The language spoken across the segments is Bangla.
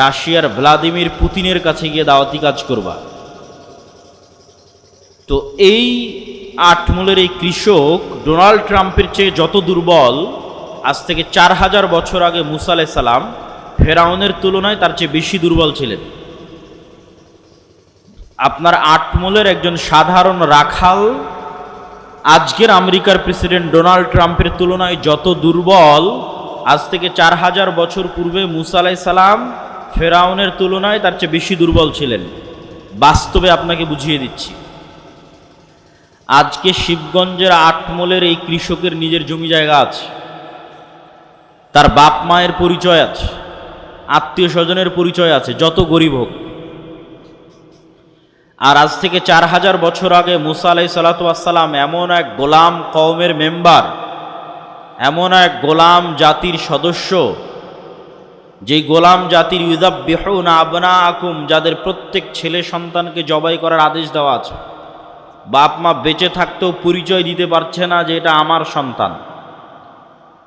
রাশিয়ার ভ্লাদিমির পুতিনের কাছে গিয়ে দাওয়াতি কাজ করবা। তো এই আটমূলের এই কৃষক ডোনাল্ড ট্রাম্পের চেয়ে যত দুর্বল, আজ থেকে চার হাজার বছর আগে মুসা সালাম ফেরাউনের তুলনায় তার চেয়ে বেশি দুর্বল ছিলেন। আপনার আটমূলের একজন সাধারণ রাখাল, আজকের আমেরিকার প্রেসিডেন্ট ডোনাল্ড ট্রাম্পের তুলনায় যত দুর্বল, আজ থেকে চার হাজার বছর পূর্বে মুসা সালাম ফেরাউনের তুলনায় তার চেয়ে বেশি দুর্বল ছিলেন। বাস্তবে আপনাকে বুঝিয়ে দিচ্ছি। আজকে শিবগঞ্জের আটমলের এই কৃষকের নিজের জমি জায়গা আছে। তার বাপ মায়ের পরিচয় আছে। আত্মীয় স্বজনের পরিচয় আছে, যত গরিব হোক। আর আজ থেকে চার হাজার বছর আগে মুসা আলাই সালাতাম এমন এক গোলাম কওমের মেম্বার, এমন এক গোলাম জাতির সদস্য যেই গোলাম জাতির ইউদাব বেহুন আবনা আকুম যাদের প্রত্যেক ছেলে সন্তানকে জবাই করার আদেশ দেওয়া আছে। বাপ মা বেঁচে থাকতেও পরিচয় দিতে পারছে না যে এটা আমার সন্তান।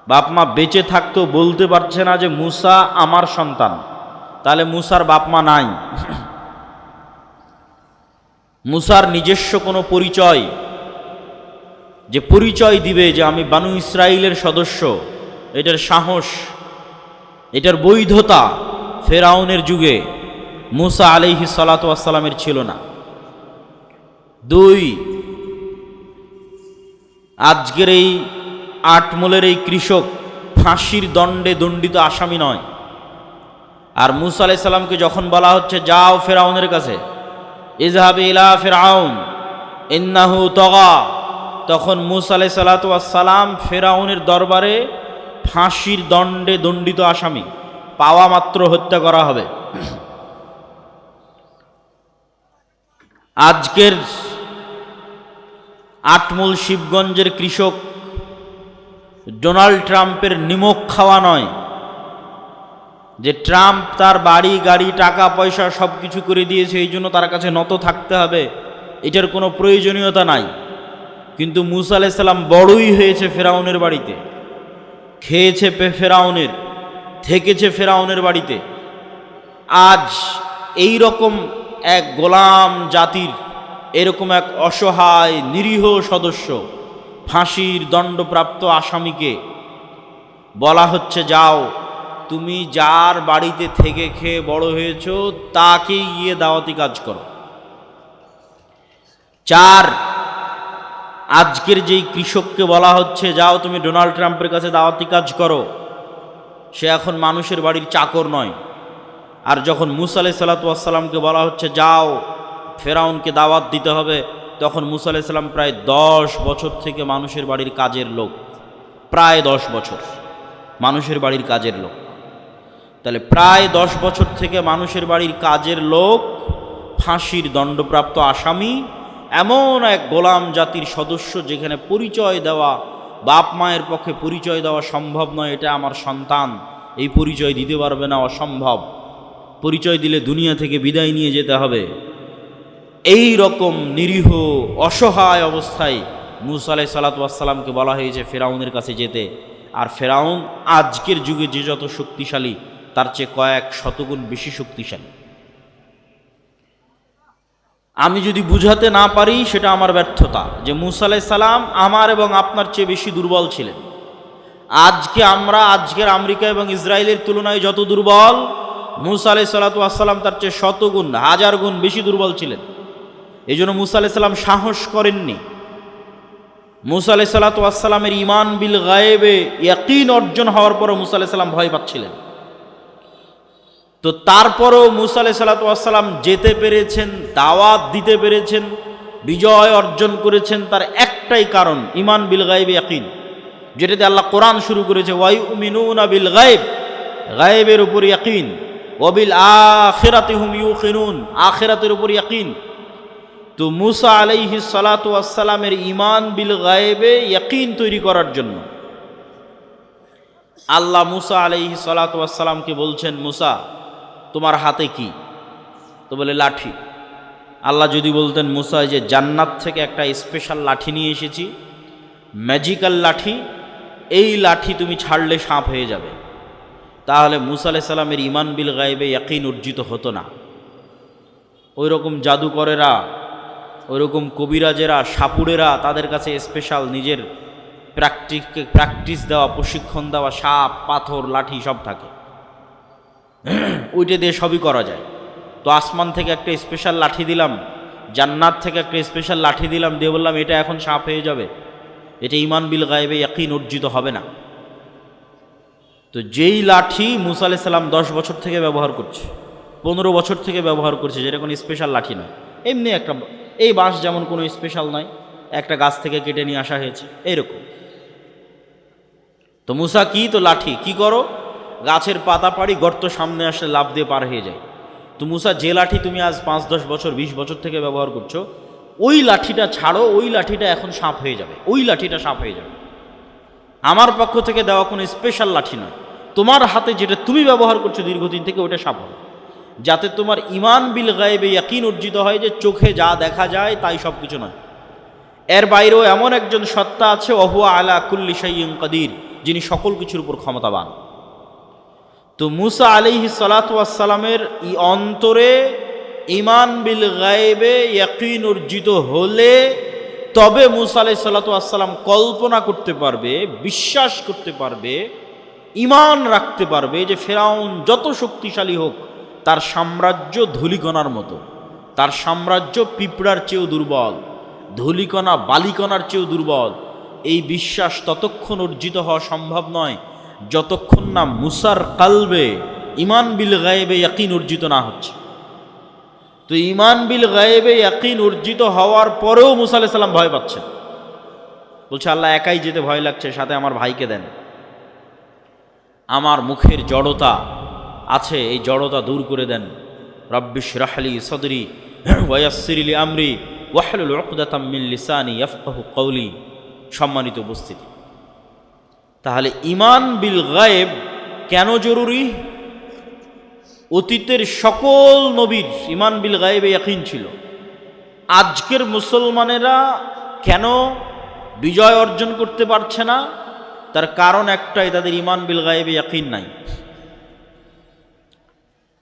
বাপ মা বেঁচে থাকতেও বলতে পারছে না যে মুসা আমার সন্তান। তাহলে মুসার বাপ মা নাই। মুসার নিজস্ব কোনো পরিচয়, যে পরিচয় দিবে যে আমি বানু ইসরায়েলের সদস্য, এটার সাহস এটার বৈধতা ফেরাউনের যুগে মুসা আলিহি সালাতামের ছিল না। দুই, আজকের এই আটমলের এই কৃষক ফাঁসির দণ্ডে দণ্ডিত আসামি নয়। আর মুসা আলাই সাল্লামকে যখন বলা হচ্ছে, যাও ফেরাউনের কাছে ইজহাব ইলা ফেরাউন, ইন্নাহু তগা, তখন মুসা আলাই সালাতাম ফেরাউনের দরবারে ফাঁসির দণ্ডে দণ্ডিত আসামি। পাওয়া মাত্র হত্যা করা হবে। আজকের আটমূল শিবগঞ্জের কৃষক ডোনাল্ড ট্রাম্পের নিমক খাওয়া নয়, যে ট্রাম্প তার বাড়ি, গাড়ি, টাকা, পয়সা সব কিছু করে দিয়েছে, এই জন্য তার কাছে নত থাকতে হবে, এটার কোনো প্রয়োজনীয়তা নাই। কিন্তু মুসা আলাইসাল্লাম বড়ই হয়েছে ফেরাউনের বাড়িতে। খেয়েছে ফেরাউনের, থেকেছে ফেরাউনের বাড়িতে। আজ এই রকম এক গোলাম জাতির, এরকম এক অসহায় নিরীহ সদস্য, ফাঁসির দণ্ডপ্রাপ্ত আসামিকে বলা হচ্ছে, যাও, তুমি যার বাড়িতে থেকে খেয়ে বড় হয়েছ, তাকেই গিয়ে দাওয়াতি কাজ করো। চার আজকের যেই কৃষককে বলা হচ্ছে, যাও তুমি ডোনাল্ড ট্রাম্পের কাছে দাওয়াতি কাজ করো। সে এখন মানুষের বাড়ির চাকর নয়। আর যখন মুসা সাল্লাতামকে বলা হচ্ছে, যাও, ফেরাউনকে দাওয়াত দিতে হবে, তখন মুসা আলাই সাল্লাম প্রায় দশ বছর থেকে মানুষের বাড়ির কাজের লোক। প্রায় দশ বছর মানুষের বাড়ির কাজের লোক। তাহলে প্রায় দশ বছর থেকে মানুষের বাড়ির কাজের লোক ফাঁসির দণ্ডপ্রাপ্ত আসামি এমন এক গোলাম জাতির সদস্য যেখানে পরিচয় দেওয়া, বাপ মায়ের পক্ষে পরিচয় দেওয়া সম্ভব নয়, এটা আমার সন্তান। এই পরিচয় দিতে পারবে না, অসম্ভব। পরিচয় দিলে দুনিয়া থেকে বিদায় নিয়ে যেতে হবে। এই রকম নিরীহ, অসহায় অবস্থায় মুসা আলাই সালাতামকে বলা হয়েছে ফেরাউনের কাছে যেতে। আর ফেরাউন আজকের যুগে যে যত শক্তিশালী, তার চেয়ে কয়েক শতগুণ বেশি শক্তিশালী। আমি যদি বুঝাতে না পারি, সেটা আমার ব্যর্থতা। যে মুসা সালাম আমার এবং আপনার চেয়ে বেশি দুর্বল ছিলেন। আজকে আমরা আজকের আমেরিকা এবং ইসরায়েলের তুলনায় যত দুর্বল, মুসা আলাই তার চেয়ে শতগুণ, হাজার গুণ বেশি দুর্বল ছিলেন। এই জন্য মুসা আলাই সাল্লাম সাহস করেননি। মুসা আলাই সাল্লাতামের ইমান বিল গায়েবে ইয়াকিন অর্জন হওয়ার পরও মুসা আলাই সাল্লাম ভয় পাচ্ছিলেন। তো তারপরও মুসা আলাই সাল্লাতাম যেতে পেরেছেন, দাওয়াত দিতে পেরেছেন, বিজয় অর্জন করেছেন তার একটাই কারণ ইমান বিল গায়েবে ইয়াকিন। যেটাতে আল্লাহ কোরআন শুরু করেছে ওয়াই উমিনুন বিল গায়েব, গায়েবের উপর ইয়াকিন। ওবিল আখেরাতে হুম ইউ আখেরাতের উপর ইয়াকিন। তো মুসা আলাইহি সালাতামের ইমান বিল গায়েবে ইয়াকিন তৈরি করার জন্য। আল্লাহ মুসা আলাইহি সালাতামকে বলছেন, মুসা তোমার হাতে কি? তো বলে, লাঠি। আল্লাহ যদি বলতেন, মুসা যে জান্নাত থেকে একটা স্পেশাল লাঠি নিয়ে এসেছি ম্যাজিক্যাল লাঠি, এই লাঠি তুমি ছাড়লে সাপ হয়ে যাবে। তাহলে মুসা আলাইসাল্লামের ইমান বিল গায়েবে ইয়াকিন অর্জিত হতো না। ওই রকম জাদুকরেরা ওই রকম কবিরাজেরা, সাপুড়েরা তাদের কাছে স্পেশাল নিজের প্র্যাকটিসকে প্র্যাকটিস দেওয়া, প্রশিক্ষণ দেওয়া, সাপ, পাথর, লাঠি সব থাকে। ওইটা দিয়ে সবই করা যায়। তো আসমান থেকে একটা স্পেশাল লাঠি দিলাম, জান্নাত থেকে একটা স্পেশাল লাঠি দিলাম, দিয়ে বললাম, এটা এখন সাপ হয়ে যাবে। এটা ইমান বিল গায়েবে একই অর্জিত হবে না। তো যেই লাঠি মুসা সালাম দশ বছর থেকে ব্যবহার করছে, পনেরো বছর থেকে ব্যবহার করছে যেটা কোনো স্পেশাল লাঠি নয়। এমনি একটা, এই বাঁশ যেমন কোনো স্পেশাল নয়, একটা গাছ থেকে কেটে নিয়ে আসা হয়েছে, এরকম। তো মুসা কি? তো লাঠি, কি করো? গাছের পাতা পাড়ি গর্ত সামনে আসলে লাভ দিয়ে পার হয়ে যায়। তো মুসা, যে লাঠি তুমি আজ পাঁচ, দশ বছর, বিশ বছর থেকে ব্যবহার করছ, ওই লাঠিটা ছাড়ো, ওই লাঠিটা এখন সাপ হয়ে যাবে, ওই লাঠিটা সাপ হয়ে যাবে। আমার পক্ষ থেকে দেওয়া কোনো স্পেশাল লাঠি নয়। তোমার হাতে যেটা তুমি ব্যবহার করছ দীর্ঘদিন থেকে ওটা সাপ হবে। যাতে তোমার ইমান বিল গায়েবে ইয়াকিন অর্জিত হয় যে চোখে যা দেখা যায় তাই সব কিছু নয়। এর বাইরেও এমন একজন সত্তা আছে অহুয়া আলা কুল্লি সাইয়িন কাদির, যিনি সকল কিছুর উপর ক্ষমতাবান। তো মুসা আলিহি সালাতামের অন্তরে ইমান বিল গায়েবে ইয়াকিন অর্জিত হলে তবে মুসা আলাই সাল্লাতাম কল্পনা করতে পারবে, বিশ্বাস করতে পারবে ইমান রাখতে পারবে যে ফেরাউন যত শক্তিশালী হোক, তার সাম্রাজ্য ধুলিকণার মতো। তার সাম্রাজ্য পিঁপড়ার চেয়েও দুর্বল, ধুলিকণা বালিকণার চেয়েও দুর্বল। এই বিশ্বাস ততক্ষণ অর্জিত হওয়া সম্ভব নয়। যতক্ষণ না মুসার কালবে ইমান বিল গায়েবে ইয়াকিন অর্জিত না হচ্ছে। তো ইমান বিল গায়েবে ইয়াকিন অর্জিত হওয়ার পরেও মুসা আলাইহিস সালাম ভয় পাচ্ছেন বলছে, আল্লাহ একাই যেতে ভয় লাগছে, সাথে আমার ভাইকে দেন। আমার মুখের জড়তা আছে, এই জড়তা দূর করে দেন। রব্বিশ রাহলি সদরি ওয়াসিরিলি আমরি, ওয়াহলুল উকদাতাম মিন লিসানি ইয়াফকাহু কওলি। সম্মানিত উপস্থিতি। তাহলে ইমান বিল গায়েব কেন জরুরি? অতীতের সকল নবীর ইমান বিল গায়েবে ইয়াকিন ছিল। আজকের মুসলমানেরা কেন বিজয় অর্জন করতে পারছে না? তার কারণ একটাই, তাদের ইমান বিল গায়েবে ইয়াকিন নাই।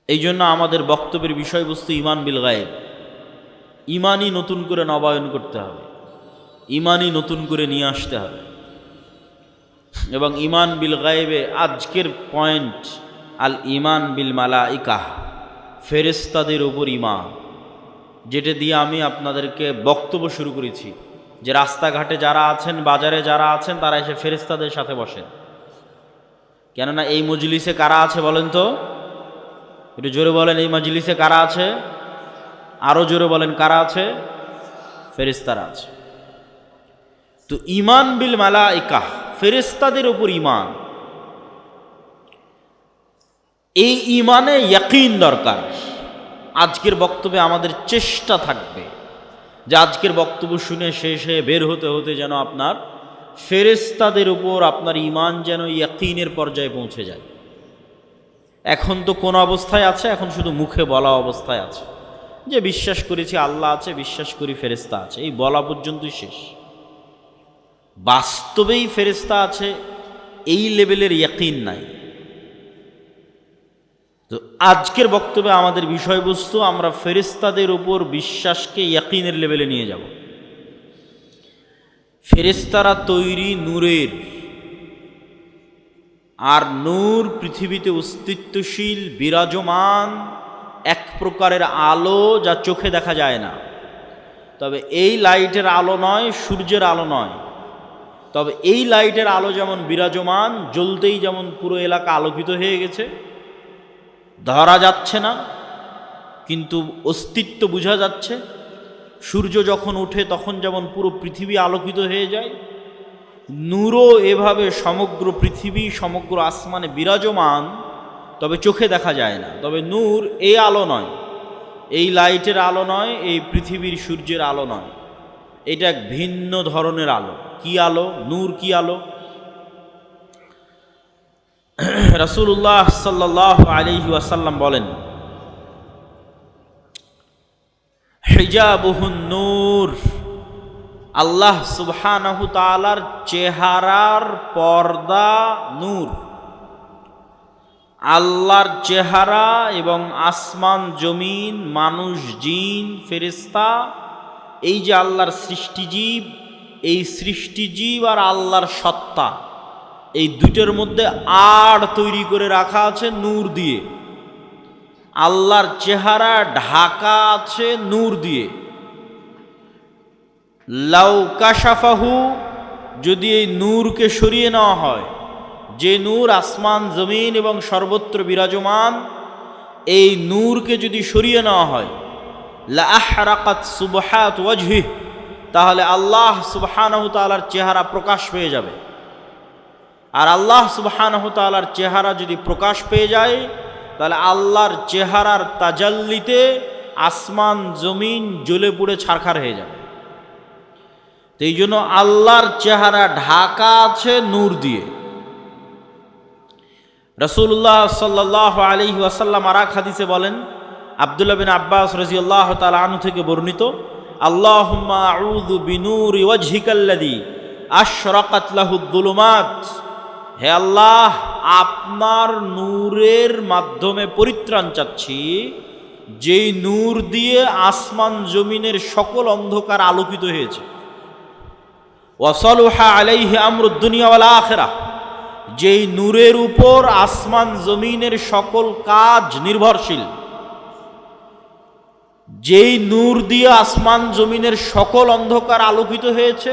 এই জন্য আমাদের বক্তব্যের বিষয়বস্তু ইমান বিল গায়েব। ইমানই নতুন করে নবায়ন করতে হবে। ইমানই নতুন করে নিয়ে আসতে হবে। এবং ইমান বিল গায়েবে আজকের পয়েন্ট, আল ইমান বিল মালা ইকাহ ফেরেস্তাদের ওপর ইমান যেটা দিয়ে আমি আপনাদেরকে বক্তব্য শুরু করেছি যে রাস্তাঘাটে যারা আছেন, বাজারে যারা আছেন, তারা এসে ফেরেস্তাদের সাথে বসেন। কেননা এই মজলিসে কারা আছে বলেন তো? একটু জোরে বলেন, এই মজলিসে কারা আছে? আরও জোরে বলেন, কারা আছে? ফেরিস্তারা আছে। তো ইমান বিল মালা ইকাহ ফেরেস্তাদের ওপর ইমান এই ইমানে ইয়াকিন দরকার। আজকের বক্তব্যে আমাদের চেষ্টা থাকবে যে আজকের বক্তব্য শুনে শেষে বের হতে হতে যেন আপনার ফেরেস্তাদের উপর আপনার ইমান যেন ইয়াকিনের পর্যায়ে পৌঁছে যায়। এখন তো কোন অবস্থায় আছে, এখন শুধু মুখে বলা অবস্থায় আছে। যে বিশ্বাস করেছি আল্লাহ আছে, বিশ্বাস করি ফেরেস্তা আছে, এই বলা পর্যন্তই শেষ। বাস্তবেই ফেরেস্তা আছে, এই লেভেলের ইয়াকিন নাই। তো আজকের বক্তব্যে আমাদের বিষয়বস্তু, আমরা ফেরেস্তাদের উপর বিশ্বাসকে ইয়াকিনের লেভেলে নিয়ে যাব। ফেরেস্তারা তৈরি নূরের, আর নূর পৃথিবীতে অস্তিত্বশীল, বিরাজমান, এক প্রকারের আলো যা চোখে দেখা যায় না। তবে এই লাইটের আলো নয়, সূর্যের আলো নয়। তবে এই লাইটের আলো যেমন বিরাজমান, জ্বলতেই যেমন পুরো এলাকা আলোকিত হয়ে গেছে, ধরা যাচ্ছে না, কিন্তু অস্তিত্ব বোঝা যাচ্ছে। সূর্য যখন ওঠে তখন যেমন পুরো পৃথিবী আলোকিত হয়ে যায়, নূরও এভাবে সমগ্র পৃথিবী, সমগ্র আসমানে বিরাজমান, তবে চোখে দেখা যায় না। তবে নূর এই আলো নয়, এই লাইটের আলো নয়, এই পৃথিবীর সূর্যের আলো নয়। এটা ভিন্ন ধরনের আলো। কি আলো? নূর কি আলো? রাসুল্লাহ সাল্লাহ আলিহি ওয়াসাল্লাম বলেন, হিজাবুহুন নূর। আল্লাহ সুবহানাহু তালার চেহারার পর্দা নূর। আল্লাহর চেহারা এবং আসমান, জমিন, মানুষ, জিন ফেরেস্তা এই যে আল্লাহর সৃষ্টিজীব এই সৃষ্টিজীব আর আল্লাহর সত্তা, এই দুটোর মধ্যে আড় তৈরি করে রাখা আছে নূর দিয়ে। আল্লাহর চেহারা ঢাকা আছে নূর দিয়ে। লাউ লাউকাশাফাহু যদি এই নূরকে সরিয়ে নেওয়া হয়, যে নূর আসমান, জমিন এবং সর্বত্র বিরাজমান, এই নূরকে যদি সরিয়ে নেওয়া হয় সুবহাত ওয়াজহি, তাহলে আল্লাহ সুবহানাহু চেহারা প্রকাশ পেয়ে যাবে। আর আল্লাহ সুবহানাহু চেহারা যদি প্রকাশ পেয়ে যায়, তাহলে আল্লাহর চেহারার তাজাল্লিতে আসমান, জমিন জ্বলে পুড়ে ছারখার হয়ে যাবে। তো এই জন্য আল্লাহর চেহারা ঢাকা আছে নূর দিয়ে। রসুল্লাহ সাল্লাহ আলী ওয়াসাল্লাম আরাক হাদিসে বলেন আবদুল্লাহ বিন আব্বাস রাজিউল্লাহ তাল আনু থেকে বর্ণিত আল্লাহ হে আল্লাহ, আপনার নূরের মাধ্যমে পরিত্রাণ চাচ্ছি, যেই নূর দিয়ে আসমান জমিনের সকল অন্ধকার আলোকিত হয়েছে। ওয়াসলুহা আখিরাহ, যেই নূরের উপর আসমান জমিনের সকল কাজ নির্ভরশীল। যেই নূর দিয়ে আসমান জমিনের সকল অন্ধকার আলোকিত হয়েছে,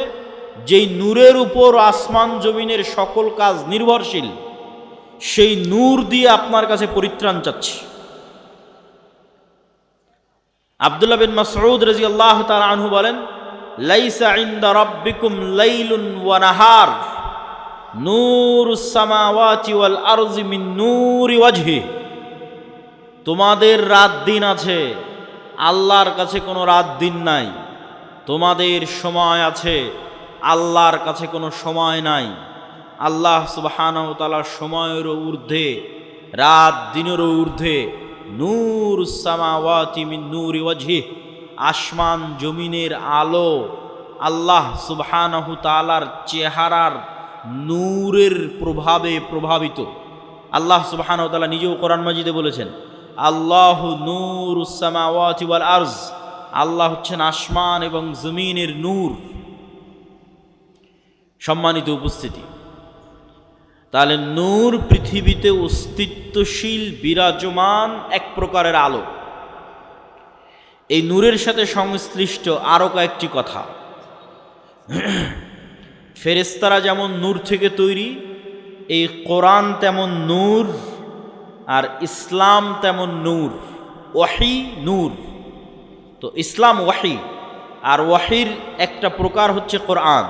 যেই নূরের উপর আসমান জমিনের সকল কাজ নির্ভরশীল, সেই নূর দিয়ে আপনার কাছে পরিত্রাণ চাচ্ছি। আবদুল্লাহ বিন মাসউদ রাজি আল্লাহ তালা আনহু বলেন, লাইসা ইন্দা রব্বিকুম লাইলুন ওয়া নাহার নূর সামাওয়াতি ওয়াল আরজি মিন নূরি ওয়াজহি। তোমাদের রাত দিন আছে আল্লাহর কাছে কোনো রাত দিন নাই। তোমাদের সময় আছে, আল্লাহর কাছে কোনো সময় নাই। আল্লাহ সুবহানাহু তাআলা সময়েরও ঊর্ধ্বে, রাত দিনেরও ঊর্ধ্বে, নূর সামাওয়াতি মিন নূরি ওয়াজহি আসমান জমিনের আলো, আল্লাহ সুবহানাহু তাআলার চেহারার নূরের প্রভাবে প্রভাবিত। আল্লাহ সুবহানাহু তাআলা নিজেও কোরআন মাজিদে বলেছেন আল্লাহ নূর উসামাওয়াতি ওয়াল আরজ। আল্লাহ হচ্ছেন আসমান এবং জমিনের নূর। সম্মানিত উপস্থিতি, তাহলে নূর পৃথিবীতে অস্তিত্বশীল, বিরাজমান এক প্রকারের আলো। এই নূরের সাথে সংশ্লিষ্ট আরও কয়েকটি কথা। ফেরেস্তারা যেমন নূর থেকে তৈরি, এই কোরআন তেমন নূর আর ইসলাম তেমন নূর, ওয়াহি নূর। তো ইসলাম ওয়াহি, আর ওয়াহির একটা প্রকার হচ্ছে কোরআন,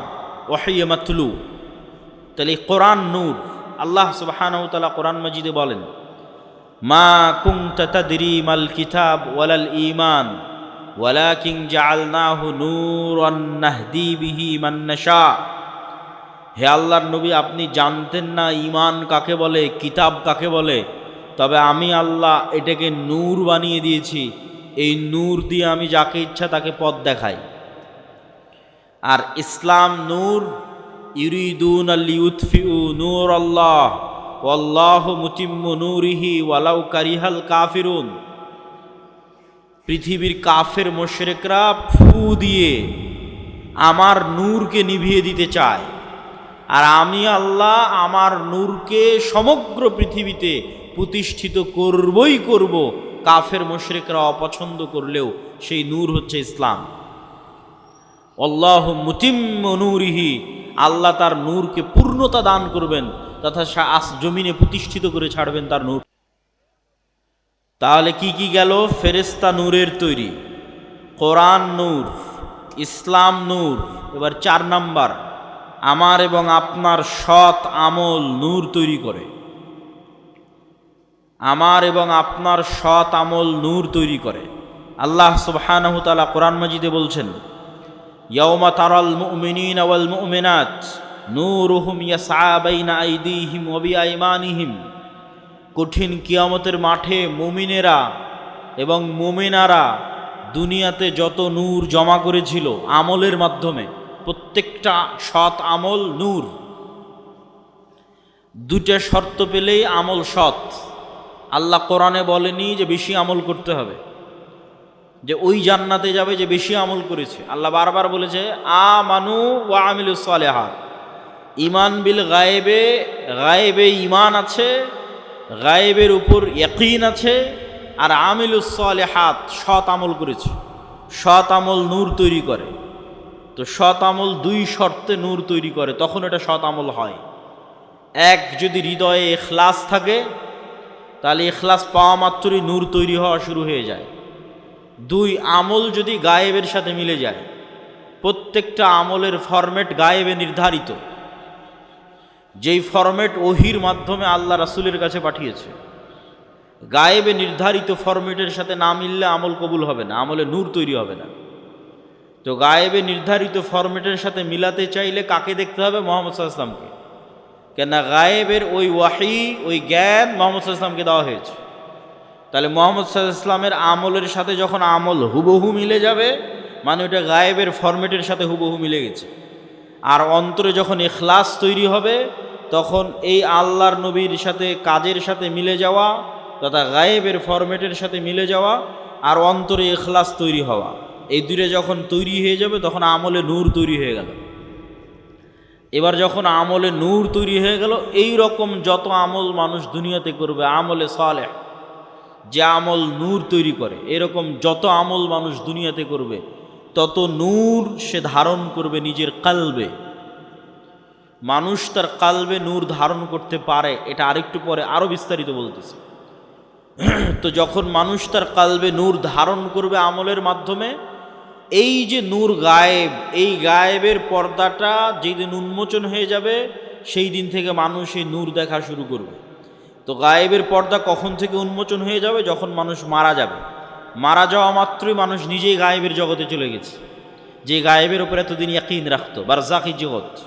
ওয়াহি মাতলু। তাহলে কোরআন নূর, আল্লাহ সুবাহানতালা কোরআন মজিদে বলেন, মা কুং তাদিরি মাল কিতাব ওয়ালাল ইমান ওয়ালাকিং জাআলনাহু নূরান নাহদি বিহি হে আল্লাহর নবী, আপনি জানতেন না ইমান কাকে বলে, কিতাব কাকে বলে? তবে আমি আল্লাহ এটাকে নূর বানিয়ে দিয়েছি। এই নূর দিয়ে আমি যাকে ইচ্ছা তাকে পথ দেখাই। আর ইসলাম নূর, ইউরিদুন আলিউৎফিউ নূর আল্লাহ ওয়াল্লাহ মুতিম্ম নূরিহি ওয়ালাউ কারিহাল কাফিরুন। পৃথিবীর কাফের মোশরেকরা ফু দিয়ে আমার নূরকে নিভিয়ে দিতে চায়। আর আমি আল্লাহ আমার নূরকে সমগ্র পৃথিবীতে প্রতিষ্ঠিত করবই করব, কাফের মোশরেকরা অপছন্দ করলেও সেই নূর হচ্ছে ইসলাম। আল্লাহ মুতিম্ম নূরিহি, আল্লাহ তার নূরকে পূর্ণতা দান করবেন, তথা আস জমিনে প্রতিষ্ঠিত করে ছাড়বেন তার নূর। তাহলে কি কি গেল? ফেরেস্তা নূরের তৈরি। কোরআন নূর, ইসলাম নূর, এবার চার নাম্বার। আমার এবং আপনার সৎ আমল নূর তৈরি করে। আমার এবং আপনার সৎ আমল নূর তৈরি করে। আল্লাহ সুবহানাহু তাআলা কোরআন মাজিদে বলছেন, ইয়াউমা তারাল মুমিনিন ওয়াল মুমিনাত, নূরুহুম ইয়াসআ বাইনা আইদিহিম ওয়া বিআইমানিহিম। কঠিন কিয়ামতের মাঠে মুমিনেরা এবং মুমিনারা দুনিয়াতে যত নূর জমা করেছিল আমলের মাধ্যমে, প্রত্যেকটা সৎ আমল নূর। দুটা শর্ত পেলেই আমল সৎ। আল্লাহ কোরআনে বলেনি যে বেশি আমল করতে হবে। যে ওই জান্নাতে যাবে যে বেশি আমল করেছে। আল্লাহ বারবার বলেছে আ মানু ওয়া আমিলু সালেহাত। ইমান বিল গায়েবে গায়েবে ইমান আছে, গায়েবের উপর ইয়াকিন আছে, আর আমিলুস সালেহাত সৎ আমল করেছে। সৎ আমল নূর তৈরি করে। তো সৎ আমল দুই শর্তে নূর তৈরি করে, তখন এটা সৎ আমল হয়। এক, যদি হৃদয়ে এখলাস থাকে তাহলে এখলাস পাওয়া মাত্রই নূর তৈরি হওয়া শুরু হয়ে যায়। দুই আমল যদি গায়েবের সাথে মিলে যায়, প্রত্যেকটা আমলের ফরম্যাট গায়েবে নির্ধারিত। যেই ফরম্যাট ওহির মাধ্যমে আল্লাহ রাসুলের কাছে পাঠিয়েছে। গায়েবে নির্ধারিত ফরম্যাটের সাথে না মিললে আমল কবুল হবে না, আমলে নূর তৈরি হবে না। তো গায়েবে নির্ধারিত ফরম্যাটের সাথে মিলাতে চাইলে কাকে দেখতে হবে? মোহাম্মদ সাল্লামকে কেন গায়েবের ওই ওয়াহি, ওই জ্ঞান মোহাম্মদ সাল্লামকে দেওয়া হয়েছে। তাহলে মোহাম্মদ সাল্লামের আমলের সাথে যখন আমল হুবহু মিলে যাবে মানে ওটা গায়েবের ফরম্যাটের সাথে হুবহু মিলে গেছে। আর অন্তরে যখন এখলাস তৈরি হবে, তখন এই আল্লাহর নবীর সাথে, কাজের সাথে মিলে যাওয়া, তথা গায়েবের ফরম্যাটের সাথে মিলে যাওয়া, আর অন্তরে এখলাস তৈরি হওয়া, এই দুটো যখন তৈরি হয়ে যাবে, তখন আমলে নূর তৈরি হয়ে গেল। এবার যখন আমলে নূর তৈরি হয়ে গেল, এই রকম যত আমল মানুষ দুনিয়াতে করবে, আমলে সালেহ, যে আমল নূর তৈরি করে, এরকম যত আমল মানুষ দুনিয়াতে করবে, তত নূর সে ধারণ করবে নিজের কালবে। মানুষ তার কালবে নূর ধারণ করতে পারে, এটা আরেকটু পরে আরও বিস্তারিত বলতেছে। তো যখন মানুষ তার কালবে নূর ধারণ করবে আমলের মাধ্যমে এই যে নূর গায়েব, এই গায়েবের পর্দাটা যেদিন উন্মোচন হয়ে যাবে, সেই দিন থেকে মানুষ এই নূর দেখা শুরু করবে। তো গায়েবের পর্দা কখন থেকে উন্মোচন হয়ে যাবে? যখন মানুষ মারা যাবে। মারা যাওয়া মাত্রই মানুষ নিজেই গায়েবের জগতে চলে গেছে। যে গায়েবের ওপর এতদিন ইয়াকিন রাখতো বারজাকি জগৎ।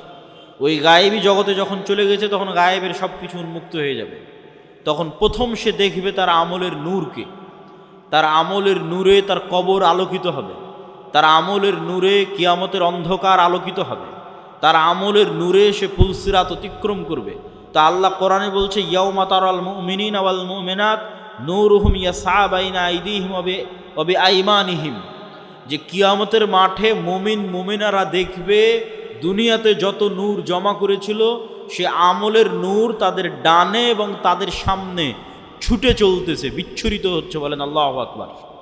ওই গায়েবী জগতে যখন চলে গেছে, তখন গায়েবের সব কিছু উন্মুক্ত হয়ে যাবে। তখন প্রথম সে দেখবে তার আমলের নূরকে। তার আমলের নূরে তার কবর আলোকিত হবে। তার আমলের নূরে কিয়ামতের অন্ধকার আলোকিত হবে। তার আমলের নূরে সে পুলসিরাত অতিক্রম করবে। তা আল্লাহ কোরআনে বলছে, ইয়াউমা তারাল মুমিনিন আওয়াল মুমিনাত নূরুহুম ইয়াসাবাইনা আইদিহিম ওবে ওবে আইমানিহিম। যে কিয়ামতের মাঠে মুমিন মুমিনারা দেখবে, দুনিয়াতে যত নূর জমা করেছিল, সে আমলের নূর তাদের ডানে এবং তাদের সামনে ছুটে চলতেছে, বিচ্ছুরিত হচ্ছে বলেন আল্লাহ আকবার।